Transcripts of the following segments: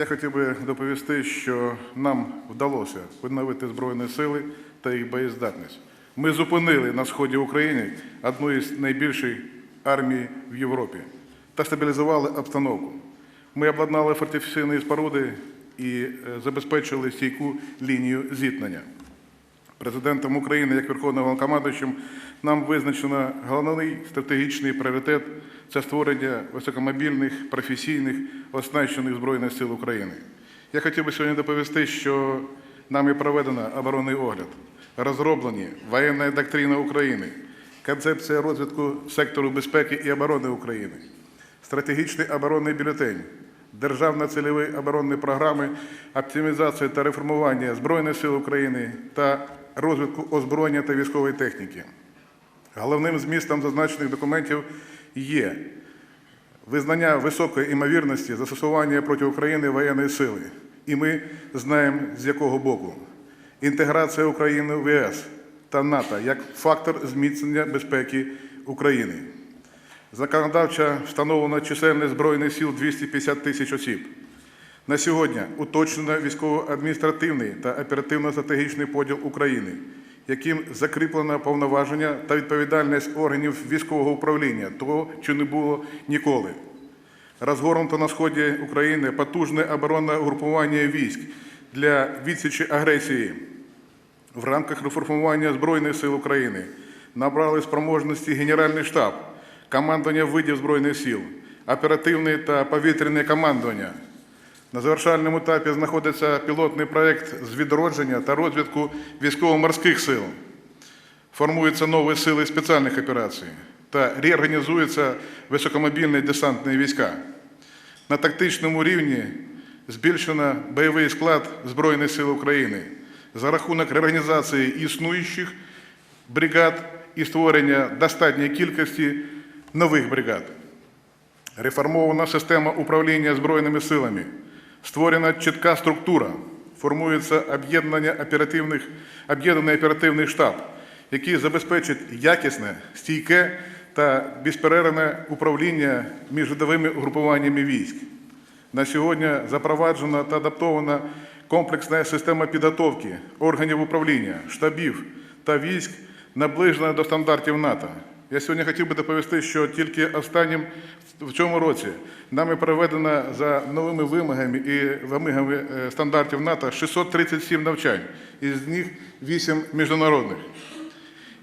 Я хотів би доповісти, що нам вдалося відновити Збройні сили та їх боєздатність. Ми зупинили на сході України одну із найбільших армій в Європі та стабілізували обстановку. Ми обладнали фортифікаційні споруди і е, забезпечили стійку лінію зіткнення. Президентом України як Верховним Головнокомандуючим нам визначено головний стратегічний пріоритет це створення високомобільних, професійних, оснащених Збройних сил України. Я хотів би сьогодні доповісти, що нами проведено оборонний огляд, розроблені воєнна доктрина України, концепція розвитку сектору безпеки і оборони України, стратегічний оборонний бюлетень, державна цільові оборонні програми, оптимізація та реформування Збройних сил України та розвитку озброєння та військової техніки. Головним змістом зазначених документів є визнання високої імовірності застосування проти України воєнної сили. І ми знаємо, з якого боку. Інтеграція України в ЄС та НАТО як фактор зміцнення безпеки України. Законодавчо встановлено чисельність Збройних сил 250 тисяч осіб. На сьогодні уточнено військово-адміністративний та оперативно-стратегічний поділ України, яким закріплено повноваження та відповідальність органів військового управління, того, що не було ніколи. Розгорнуто на сході України потужне оборонне угрупування військ для відсічі агресії в рамках реформування Збройних сил України. Набрали спроможності Генеральний штаб, командування видів Збройних сил, оперативне та повітряне командування. На завершальному етапі знаходиться пілотний проєкт з відродження та розвитку військово-морських сил. Формуються нові сили спеціальних операцій та реорганізуються високомобільні десантні війська. На тактичному рівні збільшено бойовий склад Збройних сил України за рахунок реорганізації існуючих бригад і створення достатньої кількості нових бригад. Реформована система управління Збройними силами, створена чітка структура, формується об'єднання оперативних, об'єднаний оперативний штаб, який забезпечить якісне, стійке та безперервне управління між видовими угрупуваннями військ. На сьогодні запроваджена та адаптована комплексна система підготовки органів управління, штабів та військ, наближена до стандартів НАТО. Я сьогодні хотів би доповісти, що тільки останнім в цьому році нами проведено за новими вимогами і вимогами е, стандартів НАТО 637 навчань, із них 8 міжнародних.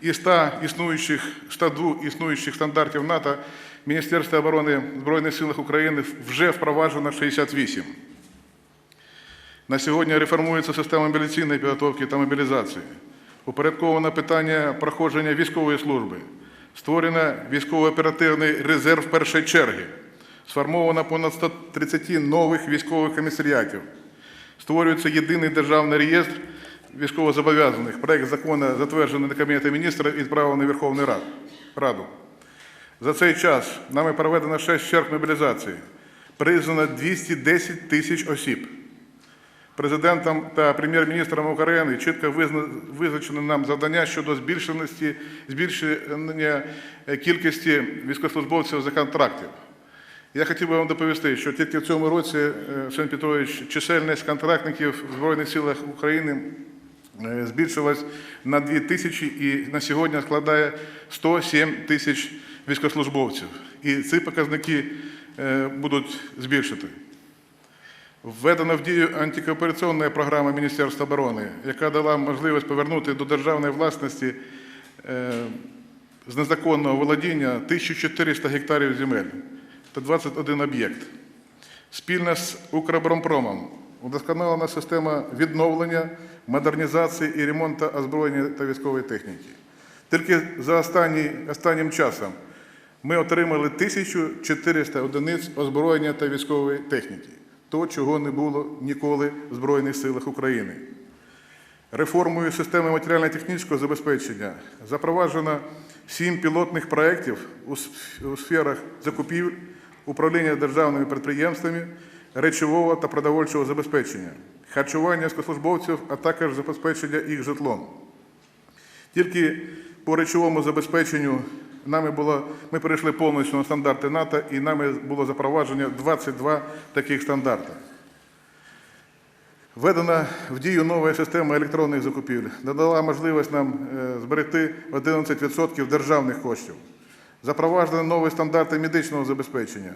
Із 100 існуючих 102 існуючих стандартів НАТО Міністерство оборони Збройних сил України вже впроваджено 68. На сьогодні реформується система мобілізаційної підготовки та мобілізації. Упорядковано питання проходження військової служби. Створено військово-оперативний резерв першої черги. Сформовано понад 130 нових військових комісаріатів. Створюється єдиний державний реєстр військовозобов'язаних. Проект закону затверджений на Кабінеті міністрів і відправлений в Верховну Раду. За цей час нами проведено 6 черг мобілізації. Признано 210 тисяч осіб. Президентом та прем'єр-міністром України чітко визна- визначено нам завдання щодо збільшеності, збільшення е, кількості військовослужбовців за контрактів. Я хотів би вам доповісти, що тільки в цьому році, е, Шен Петрович, чисельність контрактників в Збройних силах України е, збільшилась на 2 тисячі і на сьогодні складає 107 тисяч військовослужбовців. І ці показники будуть збільшити. Введена в дію антикоопераційна програма Міністерства оборони, яка дала можливість повернути до державної власності е, з незаконного володіння 1400 гектарів земель та 21 об'єкт. Спільно з Укроборонпромом удосконалена система відновлення, модернізації і ремонту озброєння та військової техніки. Тільки за останній, останнім часом ми отримали 1400 одиниць озброєння та військової техніки, то, чого не було ніколи в Збройних силах України. Реформою системи матеріально-технічного забезпечення запроваджено сім пілотних проєктів у сферах закупівель, управління державними підприємствами, речового та продовольчого забезпечення, харчування військовослужбовців, а також забезпечення їх житлом. Тільки по речовому забезпеченню нами було, ми перейшли повністю на стандарти НАТО, і нами було запроваджено 22 таких стандарти. Введена в дію нова система електронних закупівель, додала можливість нам е, зберегти 11% державних коштів. Запроваджені нові стандарти медичного забезпечення.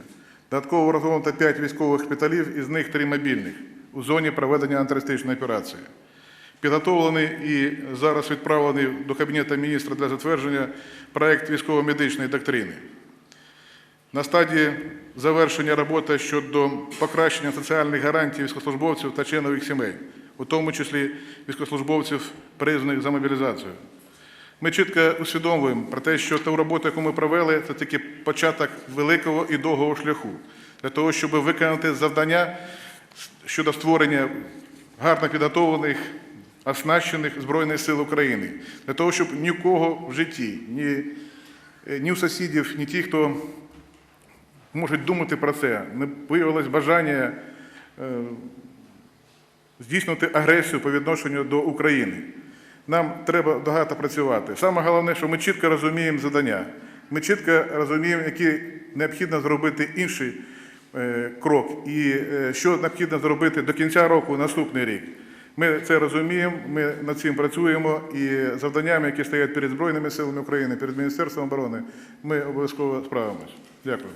Додатково розгорнуто 5 військових шпиталів, із них 3 мобільних у зоні проведення антитерористичної операції. Підготовлений і зараз відправлений до Кабінету міністра для затвердження проект військово-медичної доктрини. На стадії завершення роботи щодо покращення соціальних гарантій військовослужбовців та членів їх сімей, у тому числі військовослужбовців, призваних за мобілізацію. Ми чітко усвідомлюємо про те, що ту роботу, яку ми провели, це тільки початок великого і довгого шляху для того, щоб виконати завдання щодо створення гарно підготовлених, оснащених Збройних сил України, для того, щоб ні в житті, ні, е, ні у сусідів, ні ті, хто можуть думати про це, не виявилось бажання е, здійснювати агресію по відношенню до України. Нам треба багато працювати. Саме головне, що ми чітко розуміємо завдання. Ми чітко розуміємо, які необхідно зробити інший е, крок, і що необхідно зробити до кінця року, наступний рік. Ми це розуміємо, ми над цим працюємо, і завданнями, які стоять перед Збройними силами України, перед Міністерством оборони, ми обов'язково справимось. Дякую.